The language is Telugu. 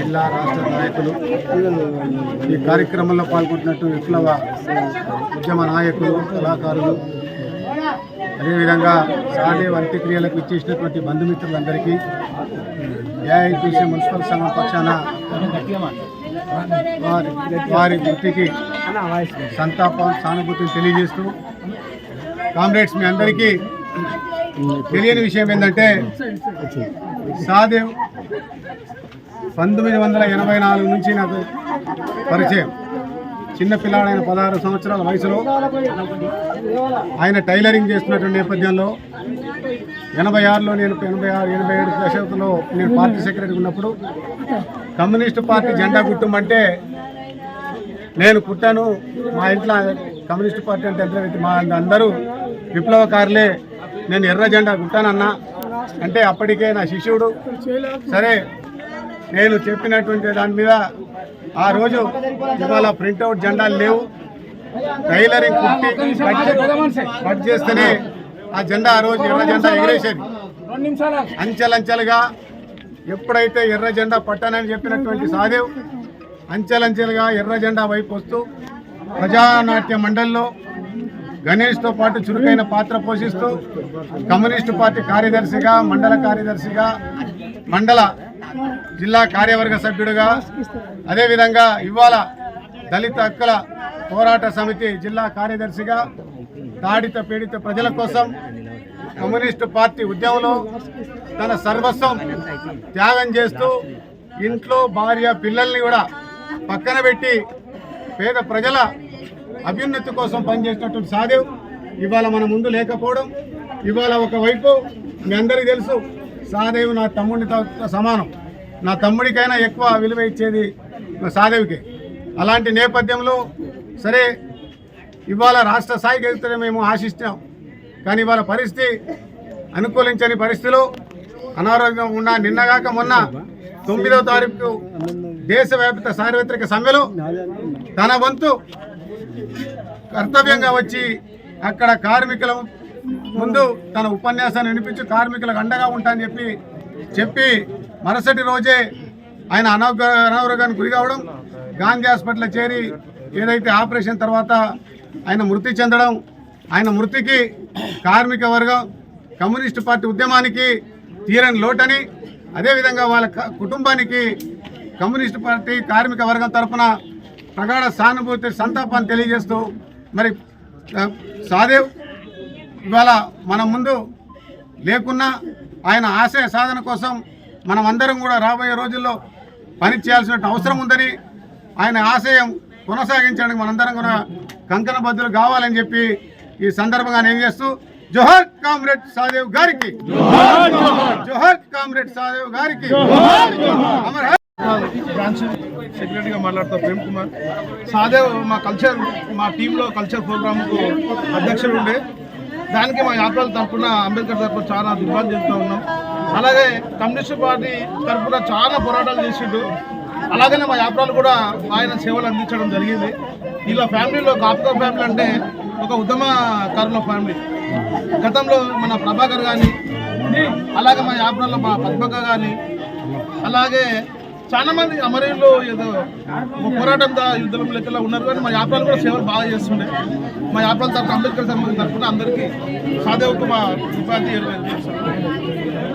జిల్లా రాష్ట్ర నాయకులు ఈ కార్యక్రమంలో పాల్గొంటున్నట్టు విప్లవ ఉద్యమ నాయకులు కళాకారులు అదేవిధంగా సాదేవ్ అంత్యక్రియలకు ఇచ్చేసినటువంటి బంధుమిత్రులందరికీ ఏఐటీసీ మున్సిపల్ సంఘం పక్షాన వారి వారి వృత్తికి సంతాపం సానుభూతిని తెలియజేస్తూ కామ్రేడ్స్ మీ అందరికీ తెలియని విషయం ఏంటంటే సాదేవ్ పంతొమ్మిది వందల ఎనభై నాలుగు నుంచి నాకు పరిచయం. చిన్న పిల్లాడైన పదహారు సంవత్సరాల వయసులో ఆయన టైలరింగ్ చేస్తున్నటువంటి నేపథ్యంలో ఎనభై ఆరులో నేను ఎనభై ఆరు ఎనభై ఏడు దశాబ్దంలో నేను పార్టీ సెక్రటరీ ఉన్నప్పుడు కమ్యూనిస్టు పార్టీ జెండా కుట్టమంటే నేను కుట్టాను మా ఇంట్లో కమ్యూనిస్ట్ పార్టీ అంటే ఎంత మా అందరూ విప్లవకారులే. నేను ఎర్ర జెండా కుట్టానన్నా. అంటే అప్పటికే నా శిష్యుడు. సరే నేను చెప్పినటువంటి దాని మీద ఆ రోజు ఇవాళ ప్రింట్అవుట్ జెండాలు లేవు. టైలరింగ్ కుట్టి కట్ చేస్తేనే ఆ జెండా ఆ రోజు ఎర్ర జెండా ఎగిరేసేది. అంచెలంచెలుగా ఎప్పుడైతే ఎర్ర జెండా పట్టానని చెప్పినటువంటి సాదేవ్ అంచెలంచెలుగా ఎర్ర జెండా వైపు వస్తూ ప్రజానాట్య మండలిలో గణేష్తో పాటు చురుకైన పాత్ర పోషిస్తూ కమ్యూనిస్టు పార్టీ కార్యదర్శిగా మండల కార్యదర్శిగా మండల జిల్లా కార్యవర్గ సభ్యుడిగా అదేవిధంగా ఇవాళ దళిత హక్కుల పోరాట సమితి జిల్లా కార్యదర్శిగా తాడిత పీడిత ప్రజల కోసం కమ్యూనిస్టు పార్టీ ఉద్యమంలో తన సర్వస్వం త్యాగం చేస్తూ ఇంట్లో భార్య పిల్లల్ని కూడా పక్కన పెట్టి పేద ప్రజల అభ్యున్నతి కోసం పనిచేసినటువంటి సాదేవ్ ఇవాళ మన ముందు లేకపోవడం ఇవాళ ఒకవైపు మీ అందరికీ తెలుసు సాదేవ్ నా తమ్ముడితో సమానం. నా తమ్ముడికైనా ఎక్కువ విలువ ఇచ్చేది మా అలాంటి నేపథ్యంలో సరే ఇవాళ రాష్ట్ర స్థాయికి వెళ్తే మేము ఆశిస్తాం కానీ ఇవాళ పరిస్థితి అనుకూలించని పరిస్థితిలో అనారోగ్యం ఉన్న నిన్నగాక మొన్న తొమ్మిదవ తారీఖు దేశవ్యాప్త సార్వత్రిక సమ్మెలో తన వంతు కర్తవ్యంగా వచ్చి అక్కడ కార్మికుల ముందు తన ఉపన్యాసాన్ని వినిపించి కార్మికులకు అండగా ఉంటా అని చెప్పి చెప్పి మరుసటి రోజే ఆయన అనారోగ్య అనారోగ్యానికి గురి కావడం గాంధీ హాస్పిటల్లో చేరి ఏదైతే ఆపరేషన్ తర్వాత ఆయన మృతి చెందడం ఆయన మృతికి కార్మిక వర్గం కమ్యూనిస్టు పార్టీ ఉద్యమానికి తీరని లోటని అదేవిధంగా వాళ్ళ కుటుంబానికి కమ్యూనిస్టు పార్టీ కార్మిక వర్గం తరఫున ప్రగాఢ సానుభూతి సంతాపాన్ని తెలియజేస్తూ మరి సాదేవ్ ఇవాళ మన ముందు లేకున్నా ఆయన ఆశయ సాధన కోసం మనం అందరం కూడా రాబోయే రోజుల్లో పని చేయాల్సిన అవసరం ఉందని ఆయన ఆశయం కొనసాగించడానికి మనందరం కూడా కంకణ బద్దులు కావాలని చెప్పి ఈ సందర్భంగా నేను చేస్తూ జోహర్ కామ్రేడ్ సాదేవ్ గారికి జోహర్ కామ్రేడ్ సాదేవ్ గారికి బ్రాంచ్ సెక్రటరీగా మాట్లాడుతా ప్రేమ్ కుమార్. సాదేవ్ మా కల్చర్ మా టీంలో కల్చర్ ప్రోగ్రామ్కు అధ్యక్షుడు ఉండే. దానికి మా యాత్రల తరఫున అంబేద్కర్ తరఫున చాలా దిగ్బాధ చెప్తా ఉన్నాం. అలాగే కమ్యూనిస్ట్ పార్టీ తరఫున చాలా పోరాటాలు చేసిండు. అలాగనే మా యాత్రలు కూడా ఆయన సేవలు అందించడం జరిగింది. ఇలా ఫ్యామిలీలో కాపుక ఫ్యామిలీ అంటే ఒక ఉద్యమకారుల ఫ్యామిలీ. గతంలో మన ప్రభాకర్ కానీ అలాగే మా యాత్రలో మా పద్మక కానీ అలాగే చాలా మంది అమరీలు ఏదో పోరాటం యుద్ధం లెక్కలో ఉన్నారు కానీ మా యాత్రలు కూడా సేవలు బాగా చేస్తుండే. మా యాత్రల తరఫున అంబేద్కర్ తరఫున అందరికీ సాదేవ్కు మా ఉపాధి చేస్తున్నాం